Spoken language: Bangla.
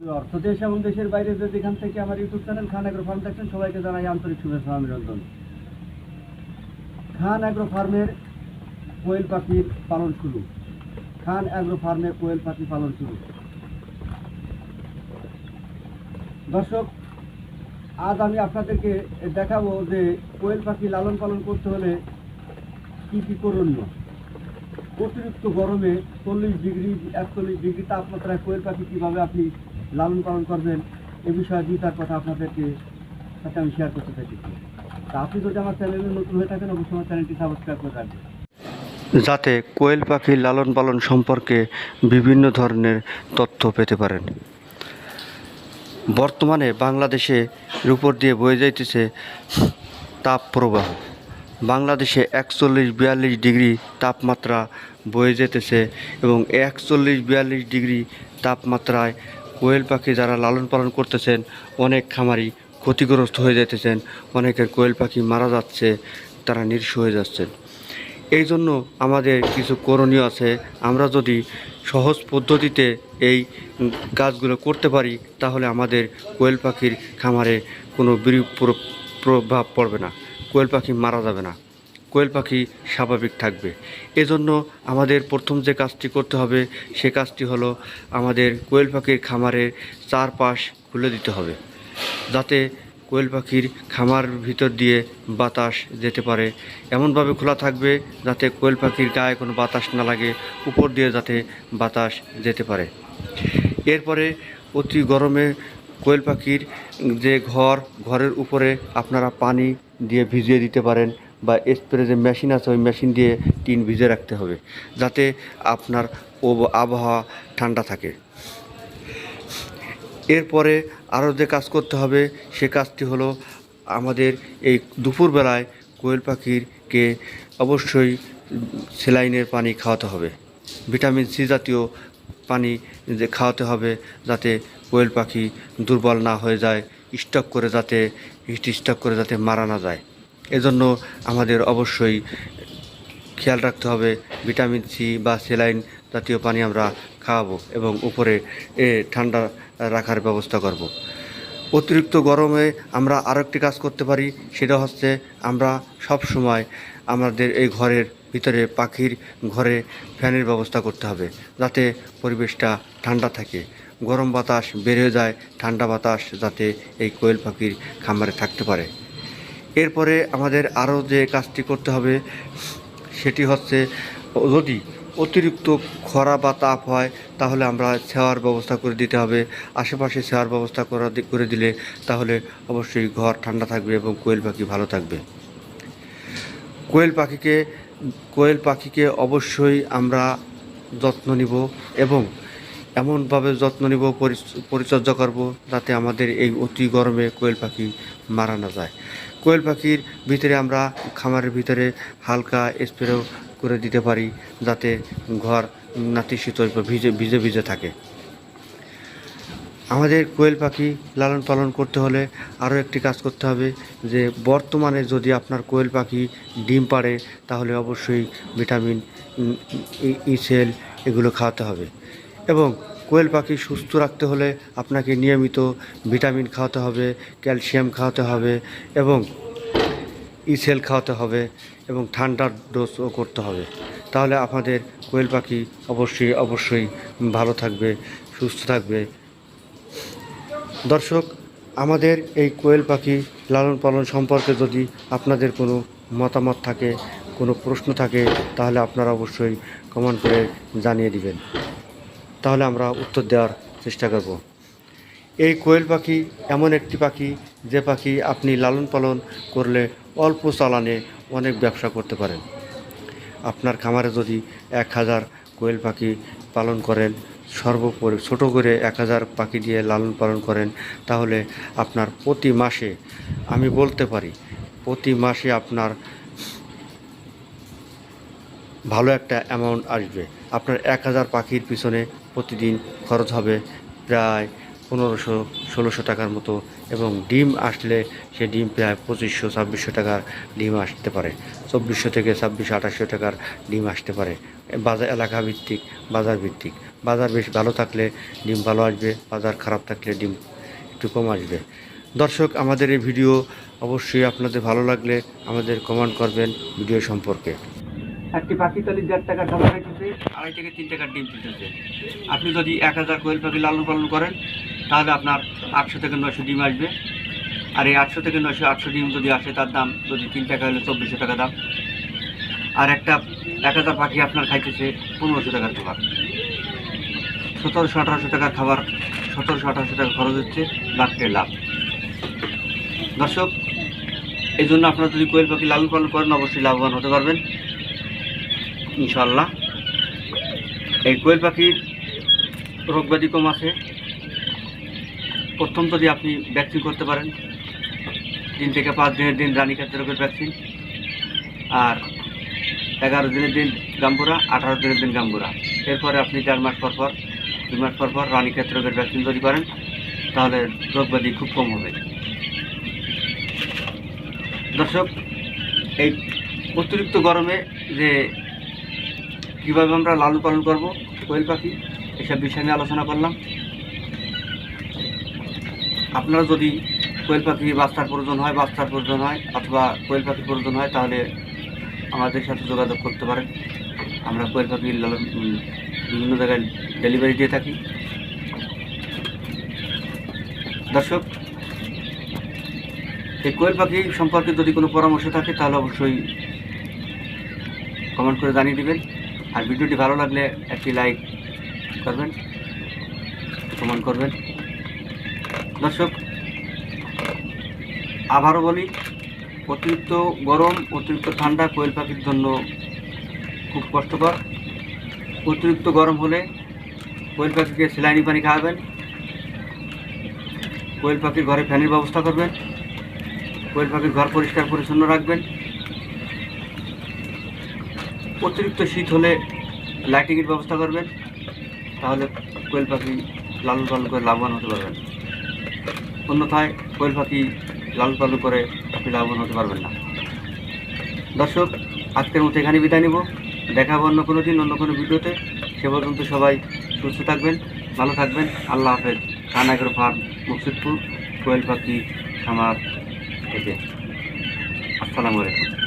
অর্থ দেশ এবং দেশের বাইরে যেখান থেকে আমার YouTube channel Khan agro farm দেখছেন, সবাইকে জানাই আন্তরিক শুভেচ্ছা খান ফার্মের কোয়েল পালন শুরু। খান কোয়েল পাখি পালন শুরু। দর্শক, আজ আমি আপনাদেরকে দেখাবো যে কোয়েল পাখি লালন পালন করতে হলে কী কী করণীয়। অতিরিক্ত গরমে চল্লিশ ডিগ্রি, একচল্লিশ ডিগ্রি তাপমাত্রায় কোয়েল পাখি কীভাবে আপনি লালন পালন করবেন, এ বিষয়ে দুই তার কথা আপনাদেরকে সাথে আমি শেয়ার করতে চাইছি। তা আপনি যদি আমার চ্যানেলে নতুন হয়ে থাকেন, অবশ্যই আমার চ্যানেলটি সাবস্ক্রাইব করে রাখবেন। যাতে কোয়েল পাখির লালন পালন সম্পর্কে বিভিন্ন ধরনের তথ্য পেতে পারেন। বর্তমানে বাংলাদেশে উপর দিয়ে বয়ে যাইতেছে তাপ প্রবাহ বাংলাদেশে একচল্লিশ বিয়াল্লিশ ডিগ্রি তাপমাত্রা বয়ে যেতেছে এবং একচল্লিশ বিয়াল্লিশ ডিগ্রি তাপমাত্রায় কোয়েল পাখি যারা লালন পালন করতেছেন, অনেক খামারি ক্ষতিগ্রস্ত হয়ে যেতেছেন অনেকের কোয়েল পাখি মারা যাচ্ছে, তারা নিঃস্ব হয়ে যাচ্ছেন। এই জন্য আমাদের কিছু করণীয় আছে। আমরা যদি সহজ পদ্ধতিতে এই কাজগুলো করতে পারি, তাহলে আমাদের কোয়েল পাখির খামারে কোনো বিরূপ প্র- প্রভাব পড়বে না। কোয়েল পাখি মারা যাবে না। কোয়েল পাখি স্বাভাবিক থাকবে। এজন্য আমাদের প্রথম যে কাজটি করতে হবে, সে কাজটি হলো আমাদের কোয়েল পাখির খামারের চারপাশ খুলে দিতে হবে, যাতে কোয়েল পাখির খামার ভিতর দিয়ে বাতাস যেতে পারে। এমনভাবে খোলা থাকবে যাতে কোয়েল পাখির গায়ে কোনো বাতাস না লাগে, উপর দিয়ে যাতে বাতাস যেতে পারে। এরপরে অতি গরমে কোয়েল পাখির যে ঘর, ঘরের উপরে আপনারা পানি দিয়ে ভিজিয়ে দিতে পারেন। বা স্প্রে যে মেশিন আছে, ওই মেশিন দিয়ে টিন ভিজে রাখতে হবে, যাতে আপনার আবহাওয়া ঠান্ডা থাকে। এরপরে আরও যে কাজ করতে হবে, সে কাজটি হলো আমাদের এই দুপুরবেলায় কোয়েল পাখিরকে অবশ্যই সেলাইনের পানি খাওয়াতে হবে। ভিটামিন সি জাতীয় পানি যে খাওয়াতে হবে, যাতে কোয়েল পাখি দুর্বল না হয়ে যায়, স্টক করে যাতে স্টক করে যাতে মারা না যায়। এজন্য আমাদের অবশ্যই খেয়াল রাখতে হবে, ভিটামিন সি বা সেলাইন জাতীয় পানি আমরা খাওয়াবো এবং উপরে এ ঠান্ডা রাখার ব্যবস্থা করব। অতিরিক্ত গরমে আমরা আরও একটি কাজ করতে পারি, সেটা হচ্ছে আমরা সব সময় আমাদের এই ঘরের ভিতরে পাখির ঘরে ফ্যানের ব্যবস্থা করতে হবে, যাতে পরিবেশটা ঠান্ডা থাকে গরম বাতাস হয়ে যায়, ঠান্ডা বাতাস যাতে এই কোয়েল পাখির খামারে থাকতে পারে এরপরে আমাদের আরও যে কাজটি করতে হবে, সেটি হচ্ছে যদি অতিরিক্ত খরা বা তাপ হয়, তাহলে আমরা ছেওয়ার ব্যবস্থা করে দিতে হবে। আশেপাশে ছেওয়ার ব্যবস্থা করা করে দিলে তাহলে অবশ্যই ঘর ঠান্ডা থাকবে এবং কোয়েল পাখি ভালো থাকবে। কোয়েল পাখিকে কোয়েল পাখিকে অবশ্যই আমরা যত্ন নিব এবং এমনভাবে যত্ন নিব পরিচর্যা করব যাতে আমাদের এই অতি গরমে কোয়েল পাখি মারা না যায়। কোয়েল পাখির ভিতরে আমরা খামারের ভিতরে হালকা স্প্রেও করে দিতে পারি, যাতে ঘর নাতিশীতল ভিজে ভিজে ভিজে থাকে। আমাদের কোয়েল পাখি লালন পালন করতে হলে আরও একটি কাজ করতে হবে, যে বর্তমানে যদি আপনার কোয়েল পাখি ডিম পাড়ে, তাহলে অবশ্যই ভিটামিন ইসেল এগুলো খাওয়াতে হবে। এবং কোয়েল পাখি সুস্থ রাখতে হলে আপনাকে নিয়মিত ভিটামিন খাওয়াতে হবে, ক্যালসিয়াম খাওয়াতে হবে এবং ইসেল খাওয়াতে হবে এবং ঠান্ডার ডোজও করতে হবে। তাহলে আপনাদের কোয়েল পাখি অবশ্যই অবশ্যই ভালো থাকবে, সুস্থ থাকবে। দর্শক, আমাদের এই কোয়েল পাখি লালন পালন সম্পর্কে যদি আপনাদের কোনো মতামত থাকে, কোনো প্রশ্ন থাকে, তাহলে আপনারা অবশ্যই কমেন্ট করে জানিয়ে দিবেন। তাহলে আমরা উত্তর দেওয়ার চেষ্টা করব। এই কোয়েল পাখি এমন একটি পাখি, যে পাখি আপনি লালন পালন করলে অল্প চালানে অনেক ব্যবসা করতে পারেন। আপনার খামারে যদি এক হাজার কোয়েল পাখি পালন করেন, সর্বোপরি ছোট করে এক হাজার পাখি দিয়ে লালন পালন করেন, তাহলে আপনার প্রতি মাসে, আমি বলতে পারি, প্রতি মাসে আপনার ভালো একটা অ্যামাউন্ট আসবে। আপনার এক হাজার পাখির পিছনে প্রতিদিন খরচ হবে প্রায় পনেরোশো, ষোলোশো টাকার মতো এবং ডিম আসলে সে ডিম প্রায় পঁচিশশো, ছাব্বিশশো টাকার ডিম আসতে পারে। চব্বিশশো থেকে ছাব্বিশশো, আঠাশশো টাকার ডিম আসতে পারে। বাজার এলাকা ভিত্তিক, বাজার ভিত্তিক। বাজার বেশ ভালো থাকলে ডিম ভালো আসবে, বাজার খারাপ থাকলে ডিম একটু কম আসবে। দর্শক, আমাদের এই ভিডিও অবশ্যই আপনাদের ভালো লাগলে আমাদের কমেন্ট করবেন ভিডিও সম্পর্কে। একটি পাখি তলি দেড় টাকা ঢালা রেখেছে। আড়াই থেকে তিন টাকার ডিম তুলতেছে আপনি যদি এক হাজার কোয়েল পাখি লালন পালন করেন, তাহলে আপনার আটশো থেকে নশো ডিম আসবে। আর এই আটশো থেকে নশো আটশো ডিম যদি আসে, তার দাম যদি তিন টাকা হলে চব্বিশশো টাকা দাম। আর একটা এক হাজার পাখি আপনার খাইতেছে পনেরোশো টাকার খাবার। সতেরোশো, আঠারোশো টাকার খাবার, সতেরোশো, আঠারোশো টাকা খরচ হচ্ছে লাখের লাভ। দর্শক, এই জন্য আপনারা যদি কোয়েল পাখি লালন পালন করেন, অবশ্যই লাভবান হতে পারবেন। ইনশাল্লাহ এই কোয়েল পাখির রোগব্যাধি কম আছে। প্রথম যদি আপনি ভ্যাকসিন করতে পারেন, তিন থেকে পাঁচ দিনের দিন রানী ক্ষেত্রে রোগের ভ্যাকসিন। আর এগারো দিনের দিন গাম্বুরা, আঠারো দিনের দিন গাম্বুরা। এরপরে আপনি চার মাস পর পর, দুই মাস পর পর রানী ক্ষেত্রে রোগের ভ্যাকসিন যদি করেন, তাহলে রোগব্যাধি খুব কম হবে। দর্শক, এই অতিরিক্ত গরমে যে কীভাবে আমরা লালন পালন করব? কোয়েল পাখি, এসব বিষয় নিয়ে আলোচনা করলাম। আপনারা যদি কোয়েল পাখি বাচ্চার প্রয়োজন হয় বাচ্চার প্রয়োজন হয়, অথবা কোয়েল পাখির প্রয়োজন হয়, তাহলে আমাদের সাথে যোগাযোগ করতে পারেন। আমরা কোয়েল পাখি লালন বিভিন্ন জায়গায় ডেলিভারি দিয়ে থাকি। দর্শক, এই কোয়েল পাখি সম্পর্কে যদি কোনো পরামর্শ থাকে, তাহলে অবশ্যই কমেন্ট করে জানিয়ে দিবেন। আর ভিডিওটি ভালো লাগলে একটি লাইক করবেন কমেন্ট করবেন। দর্শক, আবারও বলি, অতিরিক্ত গরম, অতিরিক্ত ঠান্ডা কোয়েল পাখির জন্য খুব কষ্টকর। অতিরিক্ত গরম হলে কোয়েল পাখিকে সেলাইনি পানি খাওয়াবেন। কোয়েল পাখির ঘরে ফ্যানের ব্যবস্থা করবেন। কোয়েল পাখির ঘর পরিষ্কার পরিচ্ছন্ন রাখবেন। অতিরিক্ত শীত হলে লাইটিংয়ের ব্যবস্থা করবেন, তাহলে কোয়েল পাখি লালন পালন করে লাভবান হতে পারবেন। অন্যথায় কোয়েল পাখি লালন পালন করে আপনি লাভবান হতে পারবেন না। দর্শক, আজকের মতো এখানে বিদায় নিব। দেখাবো অন্য কোনো দিন, অন্য কোনো ভিডিওতে। সে পর্যন্ত সবাই সুস্থ থাকবেন, ভালো থাকবেন। আল্লাহ হাফেজ। খান ফার্ম মুর্শিদপুর কোয়েল পাখি খামার থেকে। আসসালামু আলাইকুম।